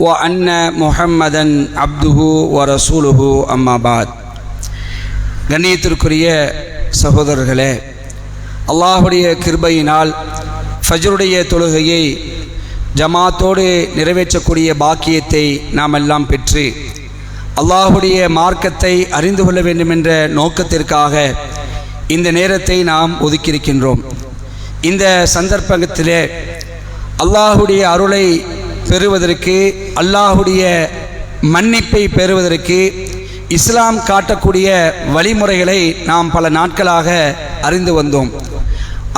وأن محمدا عبده ورسوله أما بعد கண்ணியத்திற்குரிய சகோதரர்களே அல்லாஹுடைய கிருபையினால் ஃபஜ்ருடைய தொழுகையை ஜமாத்தோடு நிறைவேற்றக்கூடிய பாக்கியத்தை நாம் எல்லாம் பெற்று அல்லாஹுடைய மார்க்கத்தை அறிந்து கொள்ள வேண்டும் என்ற நோக்கத்திற்காக இந்த நேரத்தை நாம் ஒதுக்கியிருக்கின்றோம் இந்த சந்தர்ப்பத்திலே அல்லாஹுடைய அருளை பெறுவதற்கு அல்லாஹுடைய மன்னிப்பை பெறுவதற்கு இஸ்லாம் காட்டக்கூடிய வழிமுறைகளை நாம் பல நாட்களாக அறிந்து வந்தோம்.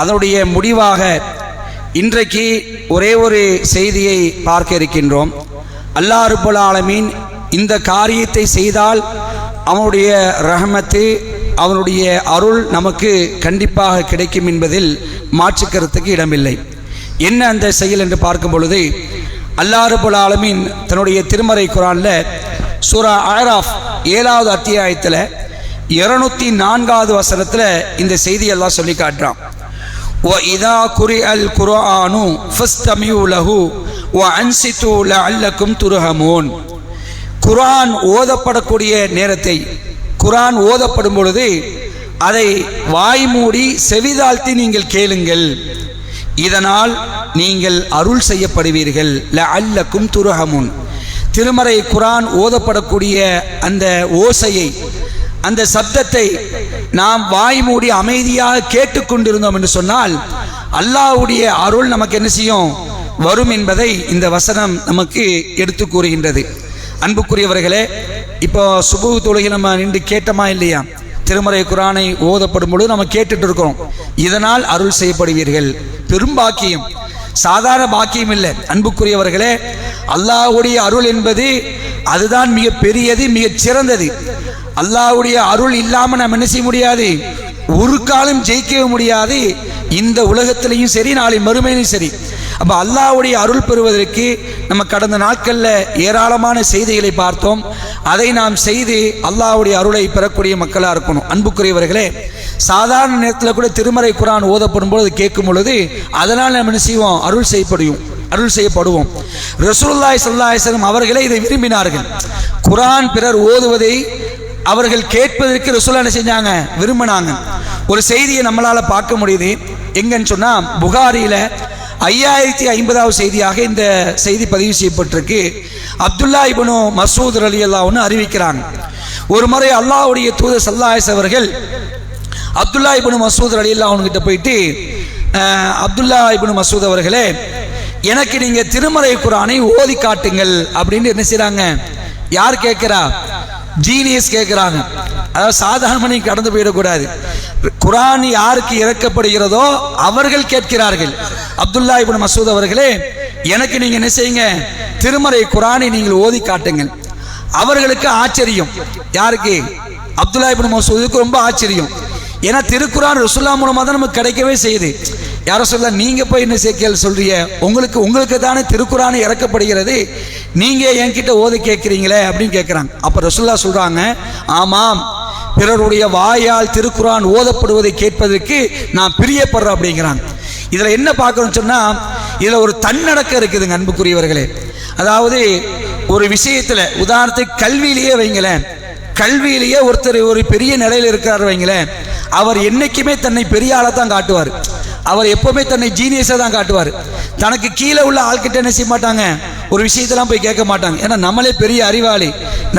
அதனுடைய முடிவாக இன்றைக்கு ஒரே ஒரு செய்தியை பார்க்க இருக்கின்றோம். அல்லாஹ் ரப்புல் ஆலமீன் இந்த காரியத்தை செய்தால் அவனுடைய ரஹமத்து அவனுடைய அருள் நமக்கு கண்டிப்பாக கிடைக்கும் என்பதில் மாற்றுக்கருத்துக்கு இடமில்லை. என்ன அந்த செயல் என்று பார்க்கும் பொழுது அல்லாறுபுல் ஆலமின் தன்னுடைய திருமறை குரானில் சூரா ஆராஃப் ஏழாவது அத்தியாயத்தில் இருநூத்தி நான்காவது வசனத்தில் இந்த செய்தியெல்லாம் சொல்லி காட்டுறான். ஓ இதா குறி அல் குரானு ஃபஸ்தமியுலஹு ஓ அன்சித்து அல்லக்கும் துருஹமோன். குரான் ஓதப்படக்கூடிய நேரத்தை குரான் ஓதப்படும் பொழுது அதை வாய்மூடி செவிதாழ்த்தி நீங்கள் கேளுங்கள். இதனால் நீங்கள் அருள் செய்யப்படுவீர்கள். லஅல்லக்கும் துருஹமுன். திருமறை குரான் ஓதப்படக்கூடிய அந்த ஓசையை அந்த சப்தத்தை நாம் வாய் மூடி அமைதியாக கேட்டுக்கொண்டிருந்தோம் என்று சொன்னால் அல்லாவுடைய அருள் நமக்கு என்ன செய்யும்? வரும் என்பதை இந்த வசனம் நமக்கு எடுத்து கூறுகின்றது. அன்புக்குரியவர்களே இப்போ சுபு தொழுகை நம்ம நின்று கேட்டோமா இல்லையா? திருமறை குரானை ஓதப்படும் பொழுது நம்ம கேட்டுட்டு இருக்கிறோம். இதனால் அருள் செய்யப்படுவீர்கள். பெரும் பாக்கியம். சாதாரண பாக்கியம் இல்லை. அன்புக்குரியவர்களே அல்லாஹ்வுடைய அருள் என்பது அதுதான் மிக பெரியது மிக சிறந்தது. அல்லாஹுடைய அருள் இல்லாமல் நம்ம என்ன செய்ய முடியாது? ஒரு காலம் ஜெயிக்கவே முடியாது. இந்த உலகத்திலையும் சரி நாளை மறுமையிலும் சரி. அப்போ அல்லாஹ்வுடைய அருள் பெறுவதற்கு நம்ம கடந்த நாட்களில் ஏராளமான செய்திகளை பார்த்தோம். அதை நாம் செய்து அல்லாஹ்வுடைய அருளை பெறக்கூடிய மக்களாக இருக்கணும். அன்புக்குரியவர்களே சாதாரண நேரத்தில் கூட திருமறை குரான் ஓதப்படும் பொழுது கேட்கும் பொழுது அதனால் நம்ம என்ன செய்வோம்? அருள் செய்யப்படுவோம். அருள் செய்யப்படுவோம். ரசூல்லாய் சல்லாஹம் அவர்களே இதை விரும்பினார்கள். குரான் பிறர் ஓதுவதை அவர்கள் கேட்பதற்கு ரசூல்லா என்ன செஞ்சாங்க? விரும்பினாங்க. ஒரு செய்தியை நம்மளால் பார்க்க முடியுது. எங்கன்னு சொன்னால் புகாரியில் ஐயாயிரத்தி ஐம்பதாவது செய்தியாக இந்த செய்தி பதிவு செய்யப்பட்டிருக்கு. அப்துல்லா இபனு மசூத் அலி அல்லாஹ்னு அறிவிக்கிறாங்க. ஒரு முறை அல்லாஹுடைய தூதர் சல்லாஹஸ் அவர்கள் அப்துல்லா இபின் மசூத் அலி அவன்கிட்ட போயிட்டு அப்துல்லா இபின் மசூத் அவர்களே எனக்கு நீங்க திருமறை குரானை ஓதி காட்டுங்கள் அப்படின்னு என்ன செய்யறாங்க யார் கேட்கிறா? ஜீனியஸ் கேட்குறாங்க. அதாவது சாதாரண கடந்து போயிடக்கூடாது. குரான் யாருக்கு இறக்கப்படுகிறதோ அவர்கள் கேட்கிறார்கள். அப்துல்லா இபின் மசூத் அவர்களே எனக்கு நீங்க என்ன செய்யுங்க? திருமறை குரானை நீங்கள் ஓதி காட்டுங்கள். அவர்களுக்கு ஆச்சரியம். யாருக்கு? அப்துல்லா இபின் மசூதுக்கு ரொம்ப ஆச்சரியம். ஏன்னா திருக்குறான் ரசுல்லா மூலமாக தான் நமக்கு கிடைக்கவே செய்யுது. யாரோ சொல்ல நீங்கள் போய் என்ன சேர்க்கல் சொல்றீங்க? உங்களுக்கு உங்களுக்கு தானே திருக்குறான் இறக்கப்படுகிறது. நீங்கள் என்கிட்ட ஓத கேட்குறீங்களே அப்படின்னு கேட்குறாங்க அப்போ ரசுல்லா சொல்கிறாங்க ஆமாம் பிறருடைய வாயால் திருக்குறான் ஓதப்படுவதை கேட்பதற்கு நான் பிரியப்படுறேன் அப்படிங்கிறாங்க. இதில் என்ன பார்க்கணும்னு சொன்னால் இதில் ஒரு தன்னடக்கம் இருக்குதுங்க அன்புக்குரியவர்களே. அதாவது ஒரு விஷயத்தில் உதாரணத்துக்கு கல்வியிலேயே வைங்களேன். கல்வியிலேயே ஒருத்தர் ஒரு பெரிய நிலையில் இருக்கிறார் வைங்களேன். அவர் என்னைக்குமே தன்னை பெரிய ஆளாக தான் காட்டுவார். அவர் எப்போவுமே தன்னை ஜீனியஸாக தான் காட்டுவார். தனக்கு கீழே உள்ள ஆள்கிட்ட என்ன செய்ய மாட்டாங்க? ஒரு விஷயத்தெல்லாம் போய் கேட்க மாட்டாங்க. ஏன்னா நம்மளே பெரிய அறிவாளி.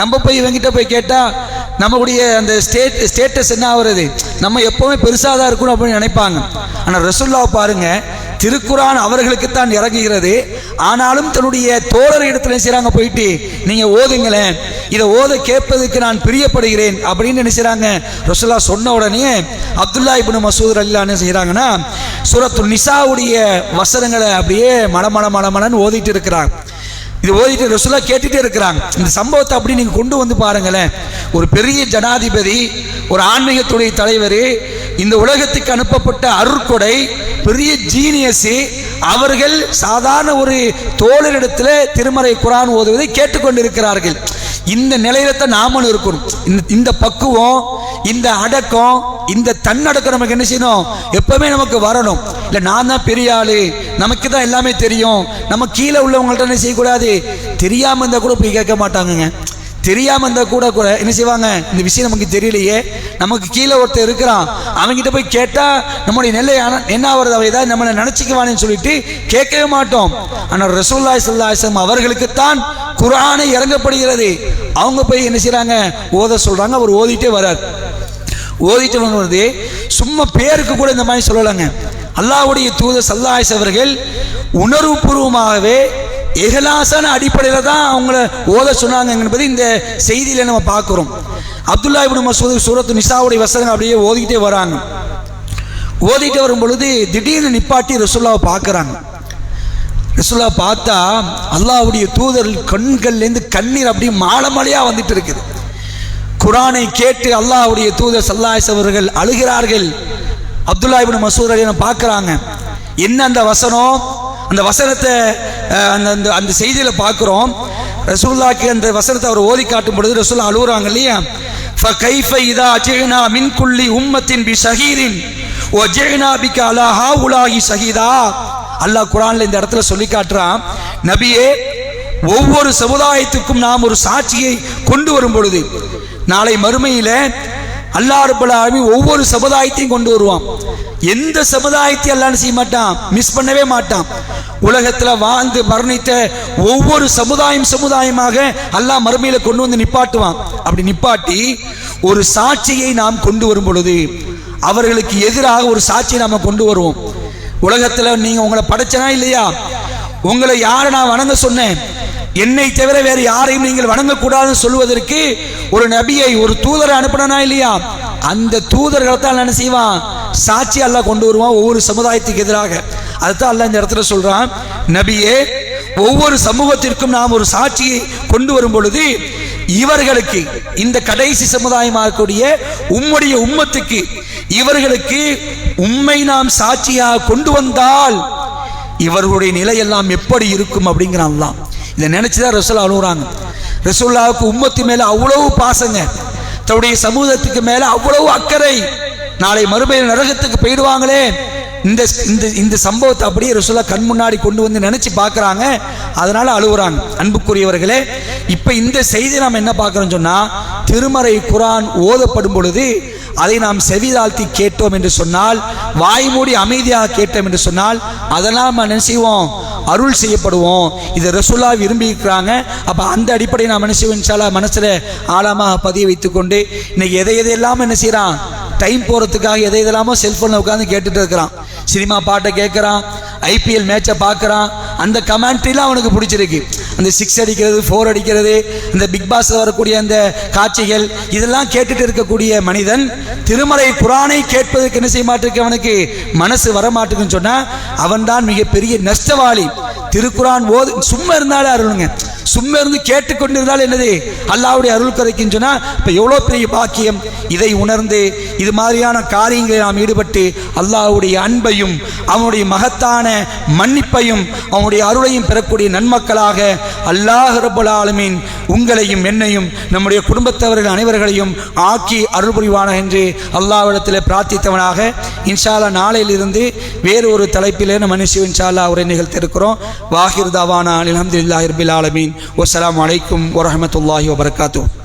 நம்ம போய் இவங்கிட்ட போய் கேட்டால் நம்மளுடைய அந்த ஸ்டேட் ஸ்டேட்டஸ் என்ன ஆகுறது? நம்ம எப்போவுமே பெருசாக தான் இருக்கணும் அப்படின்னு நினைப்பாங்க. ஆனால் ரசுல்லாவை பாருங்கள் திருக்குரான் அவர்களுக்கு தான் இறங்குகிறது. ஆனாலும் தன்னுடைய தோழர் இடத்துல செய்கிறாங்க போயிட்டு நீங்க ஓதுங்களேன். இதை ஓத கேட்பதற்கு நான் பிரியப்படுகிறேன். அப்படின்னு நினைச்சாங்க ரசுல்லா சொன்ன உடனே அப்துல்லா இப்னு மசூத் அல்லா என்ன செய்கிறாங்கன்னா சுரத்து நிசாவுடைய வசனங்களை அப்படியே மலமல மலமலன்னு ஓதிட்டு இருக்கிறாங்க. இது ஓதிட்டு ரசுல்லா கேட்டுட்டே இருக்கிறாங்க. இந்த சம்பவத்தை அப்படி நீங்கள் கொண்டு வந்து பாருங்களேன். ஒரு பெரிய ஜனாதிபதி ஒரு ஆன்மீகத்துடைய தலைவர் இந்த உலகத்துக்கு அனுப்பப்பட்ட அருட்கொடை பெரிய ஜீனியஸ் அவர்கள் சாதாரண ஒரு தோழரிடத்தில் திருமறை குரான் ஓதுவதை கேட்டுக்கொண்டிருக்கிறார்கள். இந்த நிலையில தான் நாமளும் இருக்கணும். இந்த இந்த பக்குவம் இந்த அடக்கம் இந்த தன்னடக்கம் நமக்கு என்ன செய்யணும்? எப்பவுமே நமக்கு வரணும். இல்லை நான் தான் பெரிய ஆளு. நமக்கு தான் எல்லாமே தெரியும். நம்ம கீழே உள்ளவங்கள்ட்ட என்ன செய்யக்கூடாது? தெரியாமல் இருந்தால் கூட போய் கேட்க மாட்டாங்கங்க. தெரியாம இருந்தா கூட கூட என்ன செய்வாங்க? இந்த விஷயம் நமக்கு தெரியலையே. நமக்கு கீழே ஒருத்தர் இருக்கிறான். அவங்ககிட்ட போய் கேட்டா நம்முடைய நெல்லை என்ன ஆகுறது அவ ஏதாவது நம்மளை நினைச்சுக்குவானு சொல்லிட்டு கேட்கவே மாட்டோம். ஆனால் ரசூல்லாய் சல்லாஹம் அவர்களுக்குத்தான் குரானை இறங்கப்படுகிறது. அவங்க போய் என்ன செய்கிறாங்க ஓத சொல்றாங்க. அவர் ஓதிட்டே வரார். ஓதிட்டு வருவது சும்மா பேருக்கு கூட இந்த மாதிரி சொல்லலைங்க. அல்லாவுடைய தூத சல்லாஹ் அவர்கள் உணர்வுபூர்வமாகவே எகலாசான அடிப்படையில் தான் அவங்கள ஓத சொன்னாங்க என்பது இந்த செய்தியில் நம்ம பார்க்குறோம். அப்துல்லா இபின் மசூத் சூரத்து நிசாவுடைய வசனங்கள் அப்படியே ஓதிக்கிட்டே வராங்க. ஓதிட்டு வரும் பொழுது திடீர்னு நிப்பாட்டி ரசுல்லாவை பார்க்குறாங்க. ரசுல்லா பார்த்தா அல்லாவுடைய தூதர் கண்கள்லேருந்து கண்ணீர் அப்படியே மாலை மாலையாக வந்துட்டு இருக்குது குரானை கேட்டு அல்லாஹ்வுடைய தூதர் சல்லாஸ் அவர்கள் அழுகிறார்கள். அப்துல்லா இபின் மசூத் அலியை பார்க்குறாங்க. என்ன அந்த வசனம்? அந்த வசனத்தை அந்த அந்த அந்த செய்தியில் பார்க்குறோம் ரசூல்லாக்கு அந்த வசனத்தை அவர் ஓதி காட்டும் பொழுது ரசூல்லா அழுகுறாங்க இல்லையா فكيف إذا أجئنا من كل أمة بشهيد وجئنا بك على هؤلاء شهيدا அல்லாஹ் குரான்ல இந்த இடத்துல சொல்லி காட்டுறான் நபியே ஒவ்வொரு சமுதாயத்துக்கும் நாம் ஒரு சாட்சியை கொண்டு வரும் பொழுது நாளை மறுமையில அல்லாஹ் ரப்பல் ஒவ்வொரு சமுதாயத்தையும் கொண்டு வருவான். எந்த சமுதாயத்தையும் அல்லாஹ் செய்ய மாட்டான்? மிஸ் பண்ணவே மாட்டான். உலகத்தில் வாழ்ந்து மரணித்த ஒவ்வொரு சமுதாயம் சமுதாயமாக அல்லாஹ் மறுமையில் கொண்டு வந்து நிப்பாட்டுவான். அப்படி நிப்பாட்டி ஒரு சாட்சியை நாம் கொண்டு வரும் பொழுது அவர்களுக்கு எதிராக ஒரு சாட்சியை நாம் கொண்டு வருவோம். உலகத்தில் நீங்கள் உங்களை படைச்சனா இல்லையா? உங்களை யாரை நான் வணங்க சொன்னேன்? என்னை தவிர வேறு யாரையும் நீங்கள் வணங்கக்கூடாதுன்னு சொல்வதற்கு ஒரு நபியை ஒரு தூதரை அனுப்பினா இல்லையா? அந்த தூதர்களை தான் என்ன செய்வான்? சாட்சி அல்லாஹ் கொண்டு வருவான் ஒவ்வொரு சமுதாயத்துக்கு எதிராக. அதுதான் அல்லாஹ் இந்த இடத்துல சொல்றான். நபியே ஒவ்வொரு சமூகத்திற்கும் நாம் ஒரு சாட்சியை கொண்டு வரும் பொழுது இவர்களுக்கு இந்த கடைசி சமுதாயமாக கூடிய உம்முடைய உம்மத்துக்கு இவர்களுக்கு உண்மை நாம் சாட்சியாக கொண்டு வந்தால் இவர்களுடைய நிலையெல்லாம் எப்படி இருக்கும் அப்படிங்கிறான்லாம் இதை நினைச்சுதான் ரசோல்லா அழுகுறாங்க. ரசோல்லாவுக்கு உம்மத்து மேல அவ்வளவு பாசங்க. தன்னுடைய சமூகத்துக்கு மேல அவ்வளவு அக்கறை. நாளை மறுமையில் நரகத்துக்கு போயிடுவாங்களே. இந்த இந்த இந்த சம்பவத்தை அப்படியே ரசோல்லா கண் முன்னாடி கொண்டு வந்து நினைச்சு பார்க்குறாங்க. அதனால அழுகுறாங்க. அன்புக்குரியவர்களே இப்ப இந்த செய்தி நாம் என்ன பார்க்கறோம் சொன்னா திருமறை குரான் ஓதப்படும் பொழுது அதை நாம் செவிதாழ்த்தி கேட்டோம் என்று சொன்னால் வாய் மூடி அமைதியாக கேட்டோம் என்று சொன்னால் அதெல்லாம் நம்ம என்ன செய்வோம்? அருள் செய்யப்படுவோம். இதை ரசுல்லா விரும்பியிருக்கிறாங்க. அப்போ அந்த அடிப்படையை நாம் என்ன செய்வோம் மனசில் ஆழமாக பதிய வைத்துக்கொண்டு இன்னைக்கு எதை எதையெல்லாம் என்ன செய்கிறான் டைம் போகிறதுக்காக எதை எதெல்லாமோ செல்ஃபோனில் உட்காந்து கேட்டுட்டு இருக்கிறான். சினிமா பாட்டை கேட்குறான் ஐபிஎல் மேட்சை பார்க்குறான். அந்த கமெண்ட்ரிலாம் அவனுக்கு பிடிச்சிருக்கு. அந்த சிக்ஸ் அடிக்கிறது ஃபோர் அடிக்கிறது அந்த பிக் பாஸில் வரக்கூடிய அந்த காட்சிகள் இதெல்லாம் கேட்டுட்டு இருக்கக்கூடிய மனிதன் திருமலை குரானை கேட்பதற்கு என்ன செய்ய மாட்டிருக்கு அவனுக்கு? மனசு வர மாட்டேங்குன்னு சொன்னா அவன்தான் மிகப்பெரிய நஷ்டவாளி. திருக்குரான் ஓது சும்மா இருந்தாலே அருளுங்க. சும்மா இருந்து கேட்டுக்கொண்டிருந்தால் என்னது? அல்லாவுடைய அருள் கிடைக்குன்னு சொன்னால் இப்போ எவ்வளோ பெரிய பாக்கியம்? இதை உணர்ந்து இது மாதிரியான காரியங்களில் நாம் ஈடுபட்டு அல்லாஹ்வுடைய அன்பையும் அவனுடைய மகத்தான மன்னிப்பையும் அவனுடைய அருளையும் பெறக்கூடிய நன்மக்களாக அல்லாஹ் ரபுல் ஆலமின் உங்களையும் என்னையும் நம்முடைய குடும்பத்தவர்கள் அனைவர்களையும் ஆக்கி அருள் புரிவான என்று அல்லாவிடத்தில் பிரார்த்தித்தவனாக. இன்ஷால்லா நாளையிலிருந்து வேறு ஒரு தலைப்பிலே நம்ம நினைச்சு இன்ஷால்லா உரை நிகழ்த்திருக்கிறோம் வாஹிர் தாவானா அலமதுல்லாஹிர்பில் ஆலமீன். வஸ்ஸலாமு அலைக்கும் வரமத்துல்லாஹி வபரகாத்துஹ்